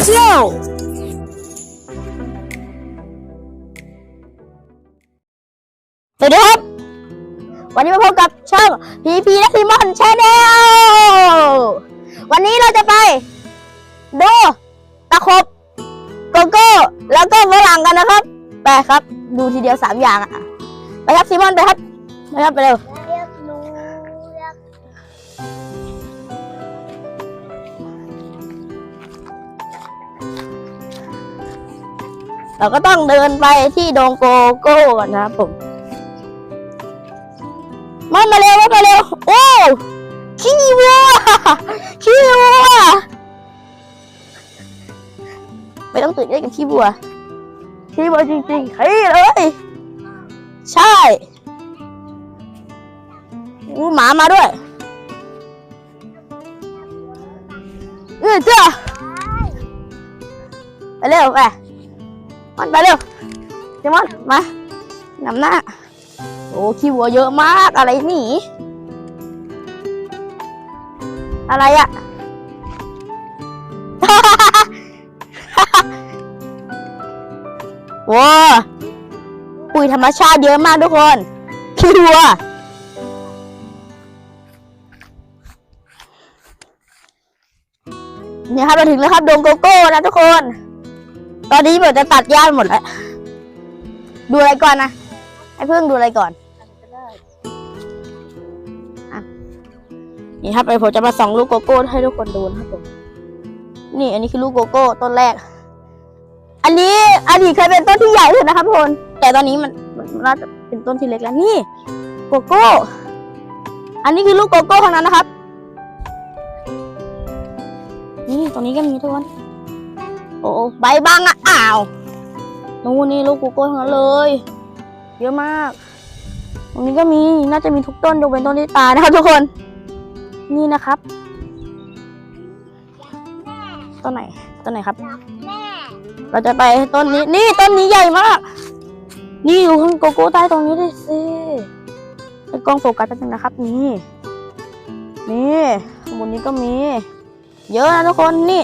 เที่ยวสวัสดีครับ วันนี้มาพบกับช่องพีพีและพีมอนชาแนลวันนี้เราจะไป ดูตะครบโกโก้แล้วก็ฝรั่งกันนะครับ ไปครับ ดูทีเดียวสามอย่างอะ ไปครับซีมอนไปครับไปครับไปเร็ว เราก็ต้องเดินไปที่ดงโกโก้ก่อนนะครับผมมามาเร็วมาเร็วโอ้ขี้วัวขี้วัวไม่ต้องตื่นเต้นกับขี้วัวขี้วัวจริงๆขี้เลย ใช่อู้หมามาด้วยเออเจ้าไปเร็วไป มันไปเร็วเดมอนมานำหน้า โอ้ขี้วัวเยอะมากอะไรหนีอะไรอะว้าปุ๋ยธรรมชาติเยอะมากทุกคนขี้วัวเนี่ยครับเราถึงแล้วครับดงโกโก้นะทุกคน ตอนนี้เหมือนจะตัดหญ้าหมดแล้ว ดูอะไรก่อนนะให้เพิ่งดูอะไรก่อนอะนี่ครับไอผมจะมาส่องลูกโกโก้ให้ทุกคนดูนะครับผมนี่ อันนี้คือลูกโกโก้ต้นแรก อันนี้อดีตเคยเป็นต้นที่ใหญ่เลยนะครับทุกคน แต่ตอนนี้มันมันมันน่าจะเป็นต้นที่เล็กแล้วนี่โกโก้ อันนี้คือลูกโกโก้เท่านั้นนะครับ นี่ตรงนี้ก็มีทุกคน โอ้ใบบังอะอ้าวนู่นนี่ลูกกูโก้ทั้งนั้นเลย เยอะมาก ตรงนี้ก็มีน่าจะมีทุกต้นยกเว้นต้นที่ตายนะครับทุกคน นี่นะครับต้นไหนต้นไหนครับ เราจะไปต้นนี้ นี่ต้นนี้ใหญ่มาก นี่ดูข้างโกโก้ใต้ตรงนี้ดิสิไอ้กล้องโฟกัสแป๊บนึงนะครับ นี่ นี่ข้างบนนี้ก็มี เยอะนะทุกคนนี่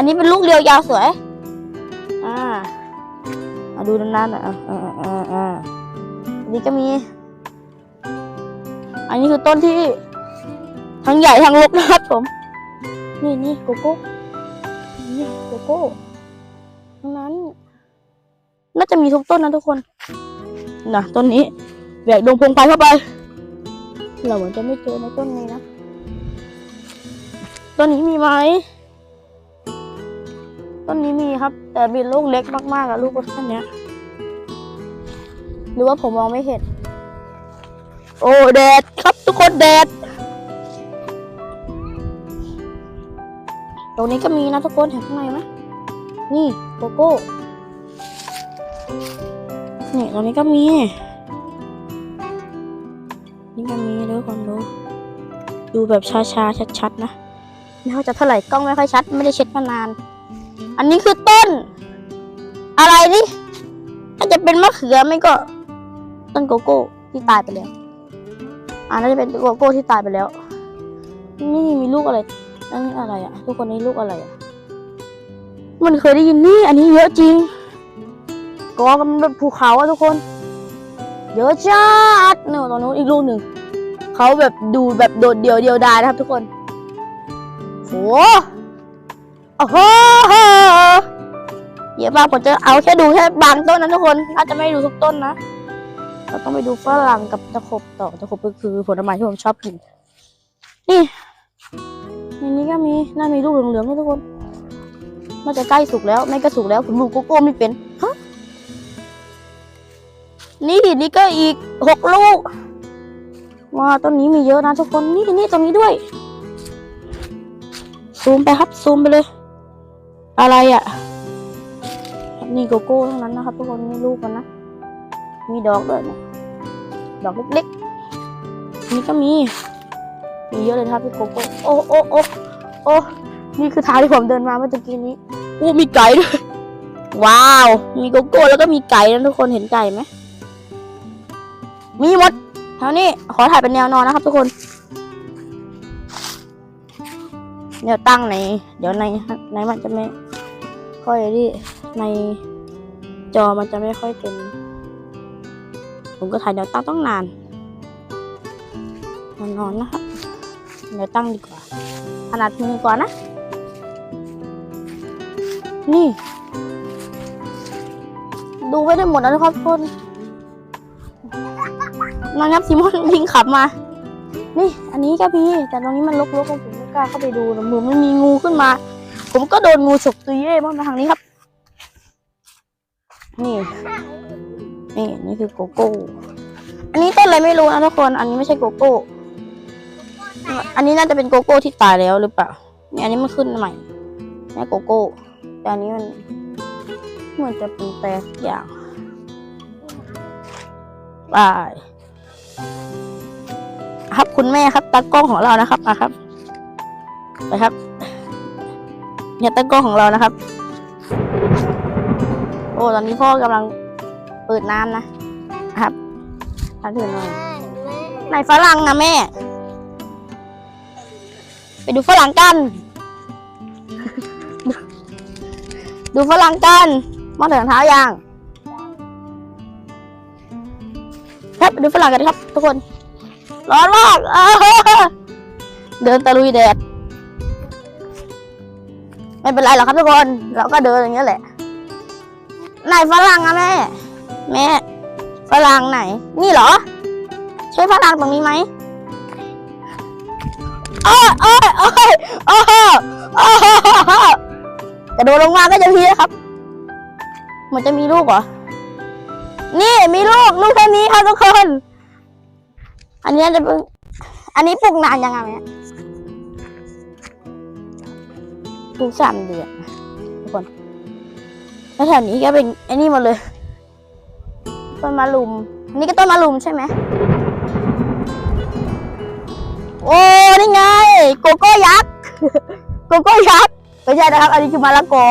อันนี้เป็นลูกเรียวยาวสวย อ่ามาดูนานๆหน่อยอะอ่าอ่าอ่าอันนี้ก็มี อันนี้คือต้นที่ ทั้งใหญ่ทั้งลกนะครับผม นี่นี่โกโก้ นี่โกโก้ทั้งนั้น น่าจะมีทุกต้นนะทุกคนนะต้นนี้แหวกดงพงไพรเข้าไป เราเหมือนจะไม่เจอในต้นนี้นะ ต้นนี้มีไหม ต้นนี้มีครับ แต่เป็นลูกเล็กมากๆอะลูกแค่เนี้ย หรือว่าผมมองไม่เห็น โอ้แดดครับทุกคนแดด ตรงนี้ก็มีนะทุกคนเห็นข้างในไหมนี่โกโก้ นี่ตรงนี้ก็มี นี่ก็มีเลยคนดู ดูแบบช้าๆชัดๆนะไม่ว่าจะเท่าไหร่กล้องไม่ค่อยชัด ไม่ได้เช็ดมานาน อันนี้คือต้น อะไรนี่น่าจะเป็นมะเขือไม่ก็ ต้นโกโก้ที่ตายไปแล้วอ่าน่าจะเป็นโกโก้ที่ตายไปแล้ว นี่มีลูกอะไรอันนี้อะไรอะ ทุกคนนี้ลูกอะไรอะ มันเคยได้ยินนี่ อันนี้เยอะจริงกอกันแบบภูเขาอะทุกคน เยอะจัดเนี่ยตอนนู้นอีกลูกหนึ่งเขาแบบดูแบบโดดเดี่ยวเดียวดายนะครับทุกคนโห โอ้โหเยอะมากผมจะเอาแค่ดูแค่บางต้นนะทุกคนน่าจะไม่ดูทุกต้นนะเราต้องไปดูฝรั่งกับตะขบต่อตะขบก็คือผลไม้ที่ผมชอบกินนี่ในนี้ก็มีน่ามีลูกเหลืองๆด้วยทุกคนน่าจะใกล้สุกแล้วไม่ก็สุกแล้วผมดูโกโก้ไม่เป็นฮะนี่นี่ก็อีกหกลูกว้าต้นนี้มีเยอะนะทุกคนนี่นี่ตรงนี้ด้วยซูมไปครับซูมไปเลย อะไรอะ่ะ นี่โกโก้ทั้งนั้นนะครับทุกคนนี่ลูกมันนะ มีดอกด้วยนี่ยดอกเล็กๆนี่ก็มี มีเยอะเลยครับพี่โกโก้ โอ้โอ้โอ้โอ้นี่คือทางที่ผมเดินมาเมื่อกี้นี้โอ้มีไก่ด้วย ว้าว มีโกโก้แล้วก็มีไก่นะทุกคนเห็นไก่ไหม มีหมดเท่านี้ขอถ่ายเป็นแนวนอนนะครับ ทุกคนแนวตั้งใน เดี๋ยวในในมันจะไม่ ค่อยที่ในจอมันจะไม่ค่อยเต็ม ผมก็ถ่ายแนวตั้งต้องนานนอนๆนะครับแนวตั้งดีกว่า ขนาดมือกว่านนะ นี่ ดูไว้ได้หมดแล้วนะครับทุกคนนอนครับซิมอนวิ่งขับมา นี่ อันนี้ก็พี่ แต่ตรงนี้มันรกๆผมไม่กล้าเข้าไปดูนะมือมันมีงูขึ้นมา ผมก็โดนงูฉกตัวเย่มาทางนี้ครับ นี่ นี่นี่คือโกโก้ อันนี้ต้นอะไรไม่รู้นะทุกคน อันนี้ไม่ใช่โกโก้ อันนี้น่าจะเป็นโกโก้ที่ตายแล้วหรือเปล่าเนี่ยอันนี้มันขึ้นใหม่เนี่ยโกโก้ แต่อันนี้มันเหมือนจะเป็นแปรสักอย่างบายครับคุณแม่ครับตากล้องของเรานะครับมาครับ ไปครับ เนี่ยตากล้องของเรานะครับ โอ้ตอนนี้พ่อกำลังเปิดน้ำนะนะครับถ้าถือหน่อยไหนฝรั่งนะแม่ ไปดูฝรั่งกัน ดูฝรั่งกันมาถึงเท้ายังครับไปดูฝรั่งกันครับ ทุกคน ร้อนมากเดินตะลุยแดด ไม่เป็นไรหรอกครับทุกคน เราก็เดินอย่างนี้ยแหละ ไหนฝรั่งอะแม่ แม่ ฝรั่งไหน นี่เหรอ ใช่ฝรั่งตรงนี้ไหมโอ้ยโอ้ยโอ้ยโอ้โหโอ้โหกระโดดลงมาก็จะพีนะครับ มันจะมีลูกเหรอ นี่มีลูก ลูกแค่นี้ครับทุกคน อันนี้จะเป็นอันนี้ปลูกนานยังไงแม่ป ลูกสามเดือนทุกคนแล้วแถวนี้ก็เป็นไอ้นี่หมดเลยต้นมะลุมอันนี้ก็ต้นมะลุมใช่ไหมโอ้นี่ไง โกโก้ยักษ์โกโก้ยักษ์ไม่ใช่นะครับ อันนี้คือมะละกอ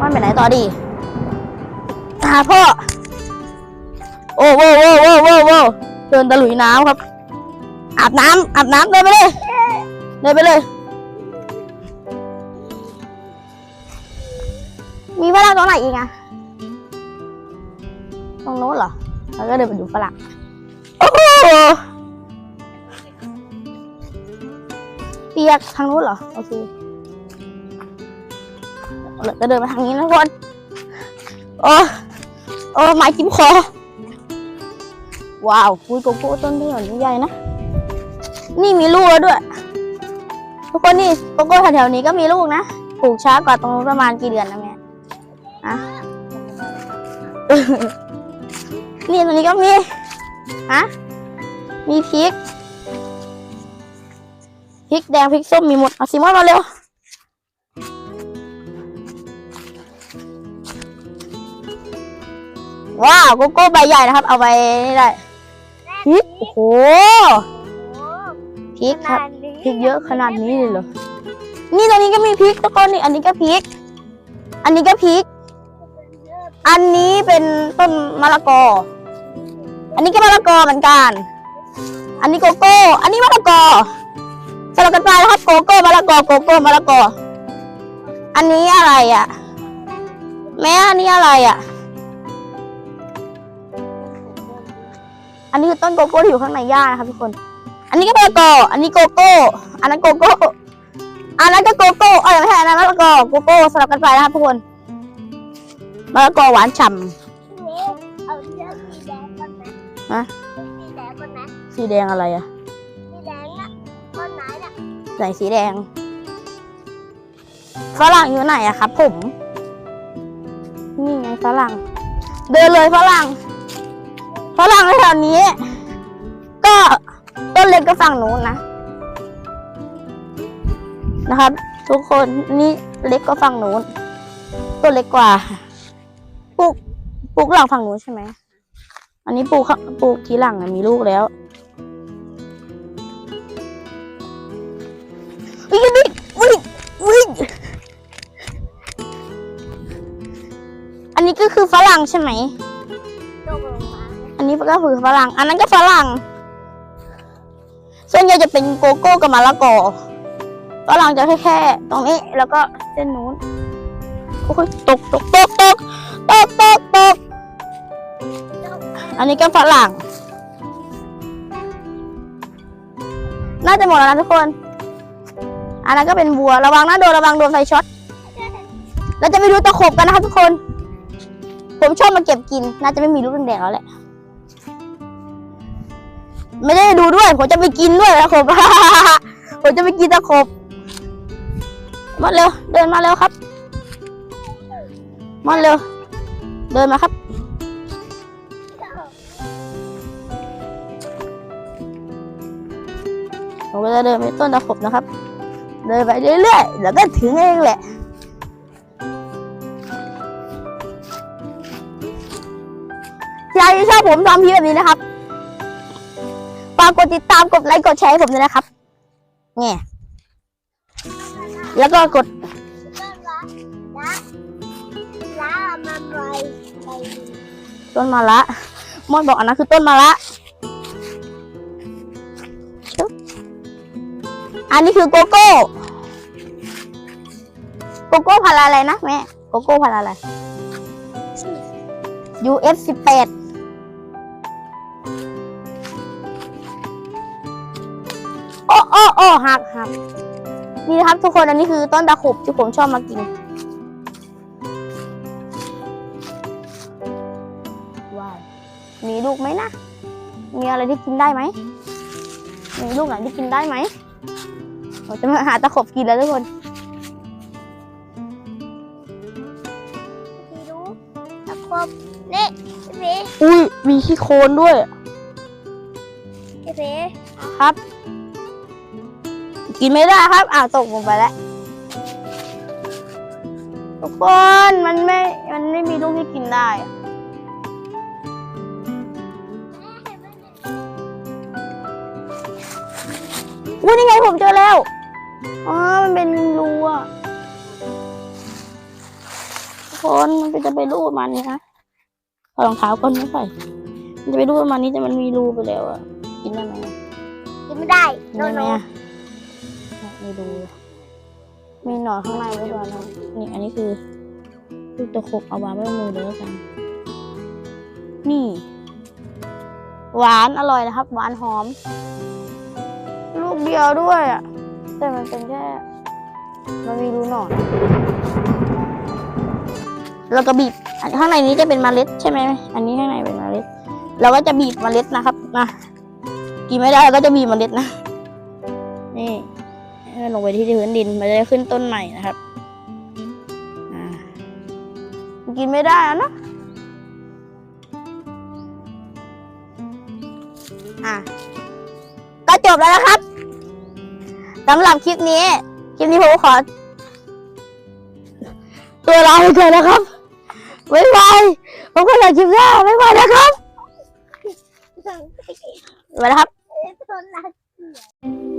มันไปไหนต่อดีหาพ่อ โอ้โว้โว้โว้โว้โว้เดินตะลุยน้ำครับ อาบน้ำอาบน้ำเดินไปเลย เดินไปเลย มีฝรั่งตรงไหนอีกอะตรงโน้นเหรอ แล้วก็เดินไปดูฝรั่งโอ้โหเปียกทางโน้นเหรอ โอเคเราจะเดินมาทางนี้นะทุกคนโอ้โอ้ไม้จิ้มคอ ว้าวคุยโกโก้ต้นที่หนใหญ่นะ นี่มีลูกแล้วด้วย ทุกคนนี่โกโก้แถวๆนี้ก็มีลูกนะปลูกช้ากว่าตรงนู้นประมาณกี่เดือนนะแม่อะนี่ตรงนี้ก็มีฮะมีพริกพริกแดงพริกส้มมีหมดเอาซิมอนมาเร็วว้าวโกโก้ใบใหญ่นะครับ เอาไปได้พริกโอ้โห้พริกครับ พริกเยอะขนาดนี้เลยเหรอ นี่ตรงนี้ก็มีพริกทุกคนนี่อันนี้ก็พริก อันนี้ก็พริก อันนี้เป็นต้นมะละกอ อันนี้ก็มะละกอเหมือนกัน อันนี้โกโก้ อันนี้มะละกอสลับกันไปนะครับโกโก้มะละกอโกโก้มะละกอ อันนี้อะไรอะ แม่อันนี้อะไรอะ อันนี้คือต้นโกโก้ที่อยู่ข้างในหญ้านะครับทุกคน อันนี้ก็มะละกอ อันนี้โกโก้ อันนั้นโกโก้ อันนั้นก็โกโก้ เอ้ยไม่ใช่อันนั้นมะละกอ โกโก้สลับกันไปนะครับทุกคน มะละกอหวานฉ่เอาเชือกสีแดงก่อนไหมฮะสีแดงก่อนไหมำสีแดงอะไรอะสีแดงน่ะต้นไม้น่ะไหนสีแดง ฝรั่งอยู่ไหนอะครับผม นี่ไงฝรั่ง เดินเลยฝรั่ง ฝรั่งแถวนี้ ก็ ต้นเล็กก็ฝั่งนู้นนะนะครับ ทุกคนนี่เล็กก็ฝั่งนู้นต้นเล็กกว่าปลูกปลูกหลังฝั่งนู้นใช่ไหมอันนี้ปลูกปลูกทีหลังมีลูกแล้ววิ่งวิ่งวิ่งวิ่งอันนี้ก็คือฝรั่งใช่ไหมอันนี้ก็คือฝรั่ง อันนั้นก็ฝรั่ง วนใหญ่จะเป็นโกโก้กับมะละกอก็หลังจากแค่ๆตรงนี้แล้วก็เส้นนู้นโอ้ยตกตกตกตกตกตกตกอันนี้ก็ฝรั่ง น่าจะหมดแล้วนะทุกคน อันนั้นก็เป็นบัวระวังนะโดนระวังโดนไฟช็อตเราจะไปดูตะขบกันนะครับทุกคน ผมชอบมาเก็บกิน น่าจะไม่มีลูกแดงแล้วแหละ ไม่ได้ดูด้วย ผมจะไปกินด้วยตะขบ ผมจะไปกินตะขบมาเร็ว เดินมาเร็วครับมาเร็ว เดินมาครับ ผมก็จะเดินไปต้นตะขบนะครับ เดินไปเรื่อยๆ แล้วก็ถึงเองแหละใครที่ชอบผมทำพีแบบนี้นะครับากดติดตามกดไลค์กดแชร์ให้ผมด้วยนะครับเนี่ยแล้วก็กดต้นมะละมอนบอกอันนั้นคือต้นมะละอันนี้คือโกโก้โกโก้พันอะไรนะแม่โกโก้พันอะไร US 18 อ้โอ้โอ้หักหักนี่นะครับทุกคนอันนี้คือต้นตะขบที่ผมชอบมากิน ว้าว มีลูกไหมนะ มีอะไรที่กินได้ไหม มีลูกไหนที่กินได้ไหมเราจะมาหาตะขบกินแล้วทุกคนตะครบนี่พี่อุ้ยมีขี้โคลนด้วยพี่พี่ครับ กินไม่ได้ครับอ้าวตกลงไปแล้วทุกคนมันไม่ มันไม่มีลูกที่กินได้อะอุ้ยนี่ไงผมเจอแล้ว อ๋อ มันเป็นรูอะทุกคนมันเป็นจะไปรูประมาณนี้นะถอดรองเท้าก่อนไม่ใส่มันจะไปรูประมาณนี้แต่มันมีรูไปแล้วอะ กินได้ไหมอะกินไม่ได้กินโนได้ไหโนมอะไม่ดู มีหนอนข้างในด้วยด้วยนะนี่อันนี้คือลูกตะขบเอาวางไว้มือเลยด้วกัน นี่ หวานอร่อยนะครับ หวานหอม ลูกเดียวด้วยอะ แต่มันเป็นแค่ มันมีรูหนอนแล้วก็บีบข้างในนี้จะเป็นเมล็ดใช่ไหม อันนี้ข้างในเป็นเมล็ด เราก็จะบีบเมล็ดนะครับนะกินไม่ได้เราก็จะบีบเมล็ดนะ นี่ ให้มันลงไปที่พื้นดินมันจะได้ขึ้นต้นใหม่นะครับอ่ากินไม่ได้แล้วเนอะอะก็จบแล้วนะครับสำหรับคลิปนี้ คลิปนี้ผมขอ ตัวลาไปก่อนนะครับบ๊ายบายผมก็อยากคลิปหน้าบ๊ายบายนะครับต้นบ๊ายบายนะครับต้นละ